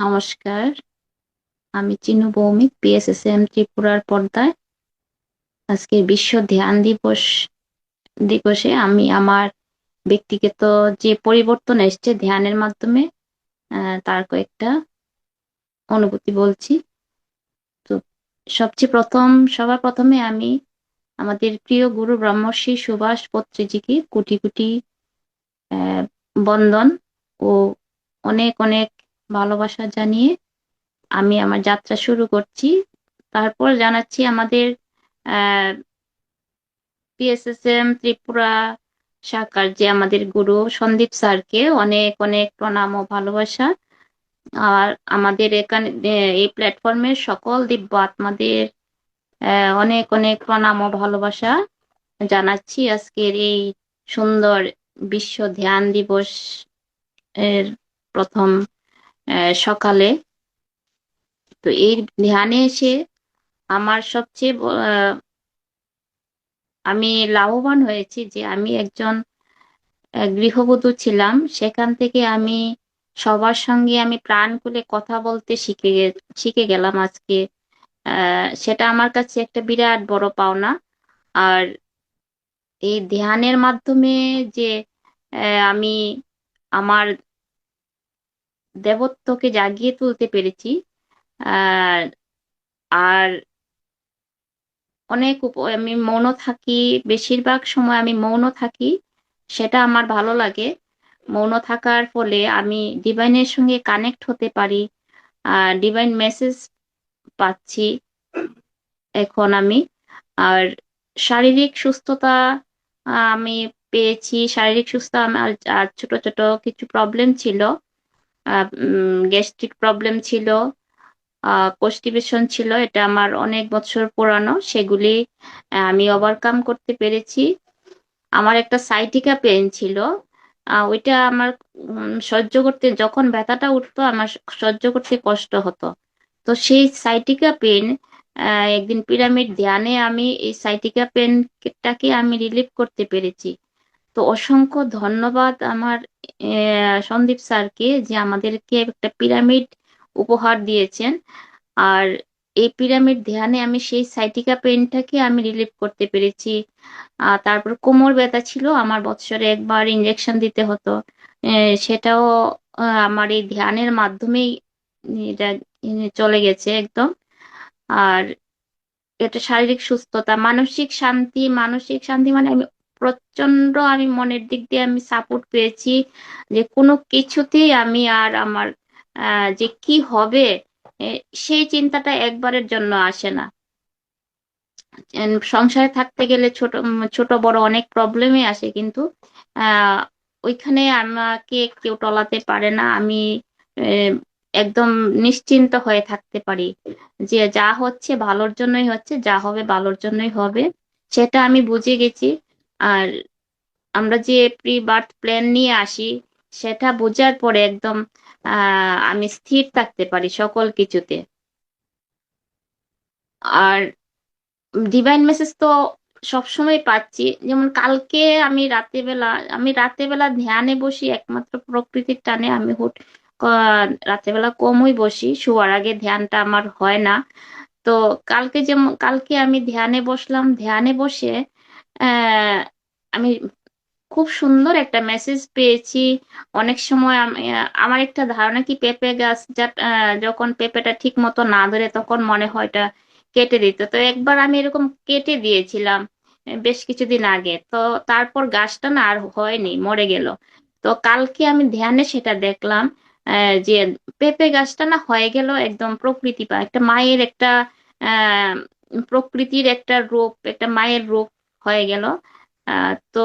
নমস্কার। আমি চিনু ভৌমিক পিএসএসএম ত্রিপুরার পর্দায়। আজকে বিশ্ব ধ্যান দিবস, দিবসে আমি আমার ব্যক্তিগত যে পরিবর্তন এসছে ধ্যানের মাধ্যমে তার কয়েকটা অনুভূতি বলছি। তো সবচেয়ে প্রথম, সবার প্রথমে আমি আমাদের প্রিয় গুরু ব্রহ্মর্ষি সুভাষ পত্রীজিকে কোটি কোটি বন্দন ও অনেক অনেক ভালোবাসা জানিয়ে আমি আমার যাত্রা শুরু করছি। তারপর জানাচ্ছি আমাদের পিএসএসএম ত্রিপুরা শাখার যে আমাদের গুরু সন্দীপ স্যারকে অনেক অনেক প্রণাম ও ভালোবাসা। আর আমাদের এখানে এই প্ল্যাটফর্মের সকল দিব্য আত্মাদের অনেক অনেক প্রণাম ও ভালোবাসা জানাচ্ছি আজকের এই সুন্দর বিশ্ব ধ্যান দিবস এর প্রথম সকালে। তো এই ধ্যানে এসে আমার সবচেয়ে আমি লাভবান হয়েছি যে আমি একজন গৃহবধূ ছিলাম। সেখান থেকে আমি সবার সঙ্গে আমি প্রাণ খুলে কথা বলতে শিখে শিখে গেলাম আজকে। সেটা আমার কাছে একটা বিরাট বড় পাওনা। আর এই ধ্যানের মাধ্যমে যে আমি আমার দেবত্বকে জাগিয়ে তুলতে পেরেছি। আর অনেক আমি মৌন থাকি, বেশিরভাগ সময় আমি মৌন থাকি, সেটা আমার ভালো লাগে। মৌন থাকার ফলে আমি ডিভাইনের সঙ্গে কানেক্ট হতে পারি, আর ডিভাইন মেসেজ পাচ্ছি এখন আমি। আর শারীরিক সুস্থতা আমি পেয়েছি। শারীরিক সুস্থতা আমার ছোট ছোট কিছু প্রবলেম ছিল। গ্যাস্ট্রিক প্রবলেম ছিল কনস্টিপেশন ছিল, এটা আমার অনেক বছর পুরানো, সেগুলি আমি ওভারকাম করতে পেরেছি। আমার একটা সাইটিকা পেন ছিল ওইটা আমার সহ্য করতে, যখন ব্যথাটা উঠতো, আমার সহ্য করতে কষ্ট হতো। তো সেই সাইটিকা পেন একদিন পিরামিড ধ্যানে আমি এই সাইটিকা পেনটাকে আমি রিলিভ করতে পেরেছি। তো অসংখ্য ধন্যবাদ আমার সন্দীপ স্যারকে যে আমাদেরকে একটা পিরামিড উপহার দিয়েছেন। আর এই পিরামিড ধ্যানে আমি সেই সাইটিকা পেনটাকে আমি রিলিভ করতে পেরেছি। তারপর কোমর ব্যথা ছিল, আমার বৎসরে একবার ইঞ্জেকশন দিতে হতো। সেটাও আমার এই ধ্যানের মাধ্যমেই এটা চলে গেছে একদম। আর এটা শারীরিক সুস্থতা, মানসিক শান্তি মানসিক শান্তি মানে আমি প্রচণ্ড আমি মনের দিক দিয়ে আমি সাপোর্ট পেয়েছি যে কোনো কিছুতেই আমি আর আমার যে কি হবে সেই চিন্তাটা একবারের জন্য আসে না। সংসারে থাকতে গেলে ছোট ছোট বড় অনেক প্রবলেমই আসে কিন্তু ওইখানে আমাকে কেউ টলাতে পারে না, আমি একদম নিশ্চিন্ত হয়ে থাকতে পারি যে যা হচ্ছে ভালোর জন্যই হচ্ছে, যা হবে ভালোর জন্যই হবে, সেটা আমি বুঝে গেছি। আর আমরা যে প্রি বার্থ প্ল্যান নিয়ে আসি, সেটা বোঝার পরে একদম আমি স্থির থাকতে পারি সকল কিছুতে। আর ডিভাইন মেসেজ তো সবসময় পাচ্ছি। যেমন কালকে আমি রাতে বেলা আমি রাতে বেলা ধ্যানে বসি, একমাত্র প্রকৃতির টানে আমি হুট, ক- রাতে বেলা কমই বসি, শোয়ার আগে ধ্যানটা আমার হয় না। তো কালকে যেমন, কালকে আমি ধ্যানে বসলাম, ধ্যানে বসে আমি খুব সুন্দর একটা মেসেজ পেয়েছি। অনেক সময় আমি- আমার একটা ধারণা কি, পেঁপে গাছ যা- যখন পেঁপেটা ঠিক মতো না ধরে তখন মনে হয় এটা কেটে দিত। তো একবার আমি এরকম কেটে দিয়েছিলাম বেশ কিছুদিন আগে। তো তারপর গাছটা না আর হয়নি, মরে গেল। তো কালকে আমি ধ্যানে সেটা দেখলাম যে পেঁপে গাছটা না হয়ে গেল একদম প্রকৃতি বা একটা মায়ের একটা প্রকৃতির একটা রূপ, একটা মায়ের রূপ। হয়ে গেল। আহ তো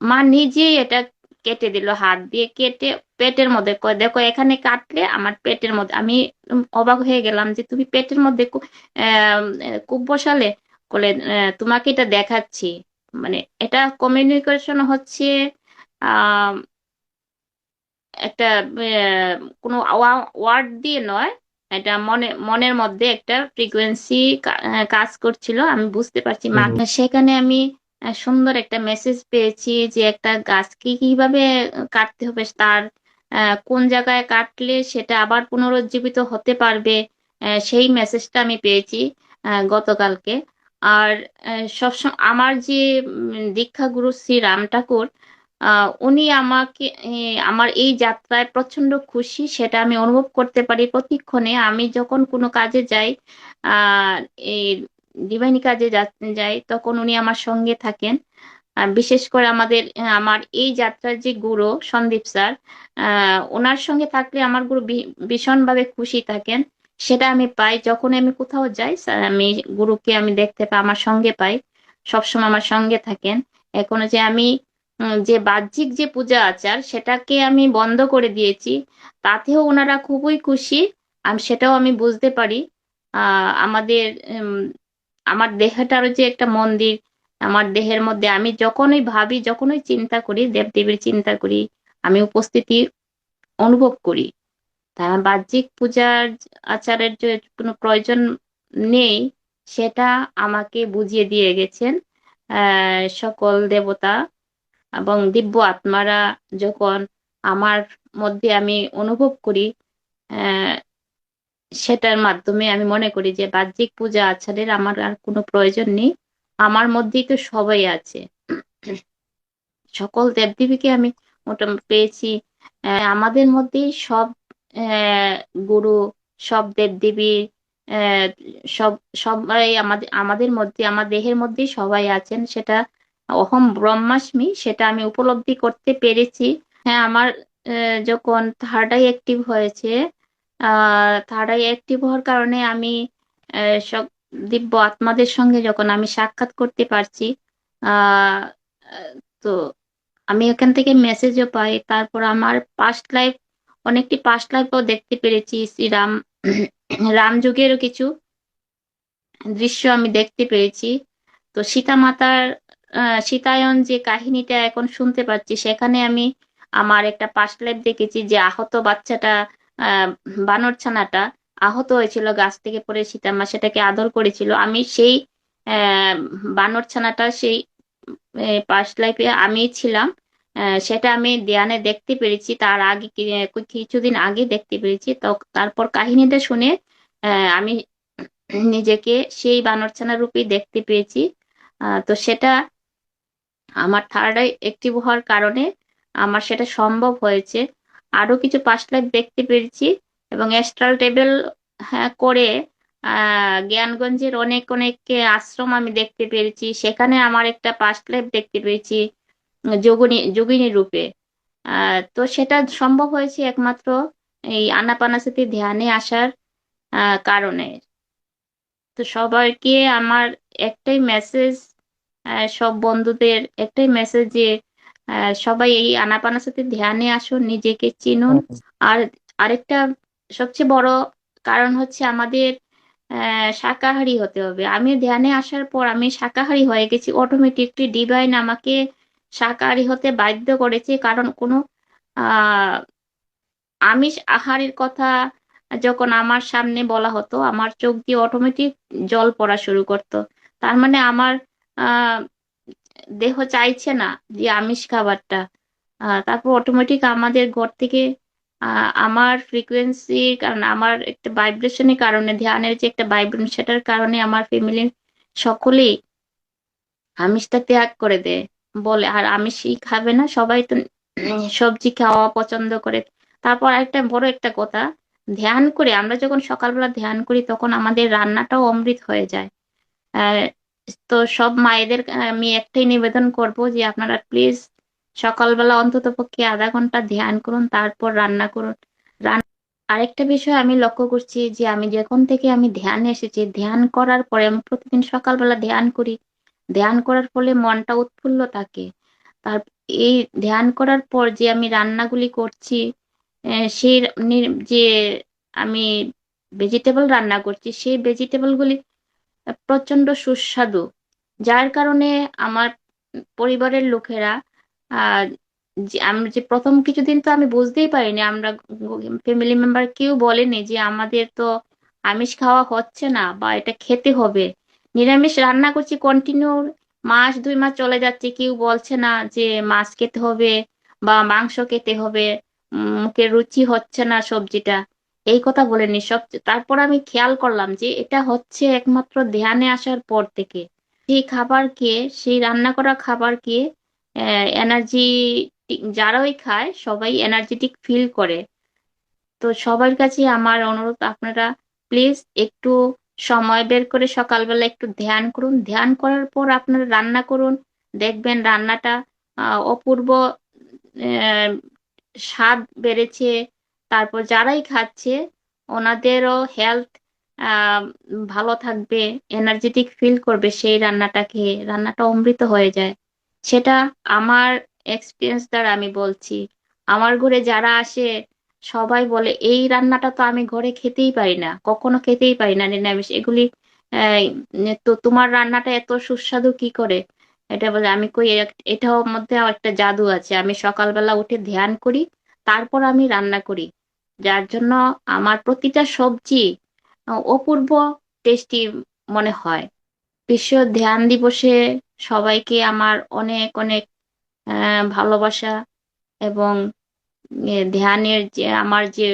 মা নিজেই এটা কেটে দিল হাত দিয়ে কেটে পেটের মধ্যে কয় দেখো এখানে কাটলে আমার পেটের মধ্যে আমি অবাক হয়ে গেলাম যে তুমি পেটের মধ্যে কূপ বসালে বলে তোমাকে এটা দেখাচ্ছি। মানে এটা কমিউনিকেশন হচ্ছে আহ একটা কোনো ওয়ার্ড দিয়ে নয় এটা মনে মনের মধ্যে একটা ফ্রিকোয়েন্সি কাজ করছিল আমি বুঝতে পারছি। মা সেখানে আমি সুন্দর একটা মেসেজ পেয়েছি যে একটা গাছকে কীভাবে কাটতে হবে, তার কোন জায়গায় কাটলে সেটা আবার পুনরুজ্জীবিত হতে পারবে সেই মেসেজটা আমি পেয়েছি গতকালকে। আর সবসময় আমার যে দীক্ষা গুরু শ্রী রাম ঠাকুর উনি আমাকে আমার এই যাত্রায় প্রচণ্ড খুশি, সেটা আমি অনুভব করতে পারি প্রতিক্ষণে। আমি যখন কোনো কাজে যাই, আহ ডিভাইন কাজে যাই, তখন উনি আমার সঙ্গে থাকেন। বিশেষ করে আমাদের আমার এই যাত্রার যে গুরু সন্দীপ স্যার ওনার সঙ্গে থাকলে আমার গুরু ভীষণভাবে খুশি থাকেন। সেটা আমি পাই যখন আমি কোথাও যাই আমি গুরুকে আমি দেখতে পাই আমার সঙ্গে পাই। সবসময় আমার সঙ্গে থাকেন। এখন যে আমি যে বাহ্যিক যে পূজা আচার, সেটাকে আমি বন্ধ করে দিয়েছি, তাতেও ওনারা খুবই খুশি। আমি, সেটাও আমি বুঝতে পারি। আমাদের আমার দেহটারও যে একটা মন্দির, আমার দেহের মধ্যে আমি যখনই ভাবি, যখনই চিন্তা করি, দেবদেবীর চিন্তা করি, আমি উপস্থিতি অনুভব করি। তাই বাহ্যিক পূজার আচারের যে কোনো প্রয়োজন নেই, সেটা আমাকে বুঝিয়ে দিয়ে গেছেন সকল দেবতা এবং দিব্য আত্মারা যখন আমার মধ্যে আমি অনুভব করি সেটার মাধ্যমে আমি মনে করি যে বাহ্যিক পূজা আচারের আমার আর কোনো প্রয়োজন নেই। আমার মধ্যেই তো সবাই আছে। সকল দেবদেবীকে আমি মোটামুটি পেয়েছি। আমাদের মধ্যেই সব গুরু, সব দেবদেবী সব, সবাই আমাদের আমাদের মধ্যে, আমার দেহের মধ্যেই সবাই আছেন। সেটা অহম ব্রহ্মাস্মি, সেটা আমি উপলব্ধি করতে পেরেছি। হ্যাঁ আমার যখন থার্ড আই অ্যাক্টিভ হয়েছে আই অ্যাক্টিভ হওয়ার কারণে আমি দিব্য আত্মাদের সঙ্গে যখন আমি সাক্ষাৎ করতে পারছি তো আমি এখান থেকে মেসেজও পাই। তারপর আমার পাস্ট লাইফ অনেকটি পাস্ট লাইফও দেখতে পেরেছি। শ্রীরাম রাম যুগেরও কিছু দৃশ্য আমি দেখতে পেরেছি। তো সীতা মাতার সীতায়ন যে কাহিনীটা এখন শুনতে পাচ্ছি, সেখানে আমি আমার একটা পাস্ট লাইফ দেখেছি যে আহত বাচ্চাটা বানর ছানাটা আহত হয়েছিল, গাছ থেকে পড়ে সীতামা সেটাকে আদর করেছিল। আমি সেই বানর ছানাটা সেই পাস্ট লাইফে আমি ছিলাম। সেটা আমি দেয়ানে দেখতে পেরেছি। তার আগে কিছুদিন আগে দেখতে পেরেছি। তো তারপর কাহিনীটা শুনে আমি নিজেকে সেই বানরছানা রূপে দেখতে পেয়েছি। তো সেটা আমার থার্ড আই অ্যাক্টিভ হওয়ার কারণে আমার সেটা সম্ভব হয়েছে। আরও কিছু পাস্ট লাইফ দেখতে পেরেছি এবং অ্যাস্ট্রাল টেবিল করে জ্ঞানগঞ্জের অনেক অনেক আশ্রম আমি দেখতে পেরেছি সেখানে আমার একটা পাস্ট লাইফ দেখতে পেয়েছি, যোগিনী যোগিনী রূপে। তো সেটা সম্ভব হয়েছে একমাত্র এই আনাপানাসতি ধ্যানে আসার কারণে। তো সবাইকে আমার একটাই মেসেজ সব বন্ধুদের একটাই মেসেজ যে সবাই এই আনাপানাসতি ধ্যানে আসুন নিজেকে চিনুন। আর আরেকটা সবচেয়ে বড় কারণ হচ্ছে আমাদের শাকাহারী হতে হবে। আমি ধ্যানে আসার পর আমি শাকাহারী হয়ে গেছি অটোমেটিকলি ডিভাইন আমাকে শাকাহারী হতে বাধ্য করেছে। কারণ কোনো আহ আমিষ আহারের কথা যখন আমার সামনে বলা হতো আমার চোখ দিয়ে অটোমেটিক জল পড়া শুরু করতো। তার মানে আমার আহ দেহ চাইছে না যে আমিষ খাবারটা। তারপর অটোমেটিক আমাদের ঘর থেকে আমার ফ্রিকোয়েন্সি কারণ, আমার একটা ভাইব্রেশনের কারণে, ধ্যানের যে একটা ভাইব্রেশন সেটার কারণে আমার ফ্যামিলির সকলেই আমিষটা ত্যাগ করে দেয়। বলে, আর আমিষই খাবে না, সবাই তো সবজি খাওয়া পছন্দ করে। তারপর একটা বড় একটা কথা, ধ্যান করে, আমরা যখন সকালবেলা ধ্যান করি, তখন আমাদের রান্নাটাও অমৃত হয়ে যায়। তো সব মায়েদের আমি একটাই নিবেদন করব যে আপনারা প্লিজ সকালবেলা অন্তত পক্ষে আধা ঘণ্টা ধ্যান করুন, তারপর রান্না করুন। রান আরেকটা বিষয় আমি লক্ষ্য করছি যে আমি যখন থেকে আমি ধ্যানে এসেছি, ধ্যান করার পরে আমি প্রতিদিন সকালবেলা ধ্যান করি। ধ্যান করার ফলে মনটা উৎফুল্ল থাকে। তার, এই ধ্যান করার পর যে আমি রান্নাগুলি করছি সেই যে আমি ভেজিটেবল রান্না করছি, সেই ভেজিটেবল গুলি প্রচণ্ড সুস্বাদু। যার কারণে আমার পরিবারের লোকেরা আহ যে প্রথম কিছুদিন তো আমি বুঝতেই পারিনি, আমরা ফ্যামিলি মেম্বার কেউ বলেনি যে আমাদের তো আমিষ খাওয়া হচ্ছে না বা এটা খেতে হবে। নিরামিষ রান্না করছি কন্টিনিউ মাস দুই মাস চলে যাচ্ছে, কেউ বলছে না যে মাছ খেতে হবে বা মাংস খেতে হবে মুখে রুচি হচ্ছে না সবজিটা। এই কথা বলেনি সব তারপর আমি খেয়াল করলাম যে এটা হচ্ছে একমাত্র ধ্যানে আসার পর থেকে। সেই খাবার খেয়ে, সেই রান্না করা খাবার খেয়ে এনার্জি যারাই খায়, সবাই এনার্জেটিক ফিল করে। তো সবার কাছে আমার অনুরোধ, আপনারা প্লিজ একটু সময় বের করে সকালবেলা একটু ধ্যান করুন। ধ্যান করার পর আপনারা রান্না করুন। দেখবেন রান্নাটা অপূর্ব স্বাদ বেড়েছে। তারপর যারাই খাচ্ছে, ওনাদেরও হেলথ ভালো থাকবে এনার্জেটিক ফিল করবে সেই রান্নাটা খেয়ে রান্নাটা অমৃত হয়ে যায়। সেটা আমার এক্সপিরিয়েন্স দ্বারা আমি বলছি। আমার ঘরে যারা আসে, সবাই বলে, এই রান্নাটা তো আমি ঘরে খেতেই পারি না, কখনো খেতেই পারি না, নিরামিষ। এগুলি তো তোমার রান্নাটা এত সুস্বাদু কি করে? এটা বলে, আমি কই এ- এটার মধ্যে একটা জাদু আছে। আমি সকালবেলা উঠে ধ্যান করি, তারপর আমি রান্না করি। যার জন্য আমার প্রতিটা সবজি অপূর্ব টেস্টি মনে হয়। বিশ্ব ধ্যান দিবসে সবাইকে আমার অনেক অনেক ভালোবাসা এবং ধ্যানের যে, আমার যে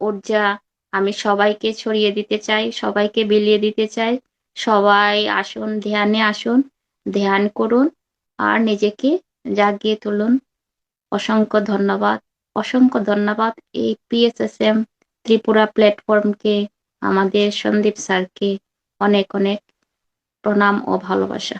ঊর্জা, আমি সবাইকে ছড়িয়ে দিতে চাই, সবাইকে বিলিয়ে দিতে চাই। সবাই আসুন, ধ্যানে আসুন, ধ্যান করুন, আর নিজেকে জাগিয়ে তুলুন। অসংখ্য ধন্যবাদ। অসংখ্য ধন্যবাদ এই পিএসএসএম ত্রিপুরা প্ল্যাটফর্মকে আমাদের সন্দীপ স্যারকে অনেক অনেক প্রণাম ও ভালোবাসা।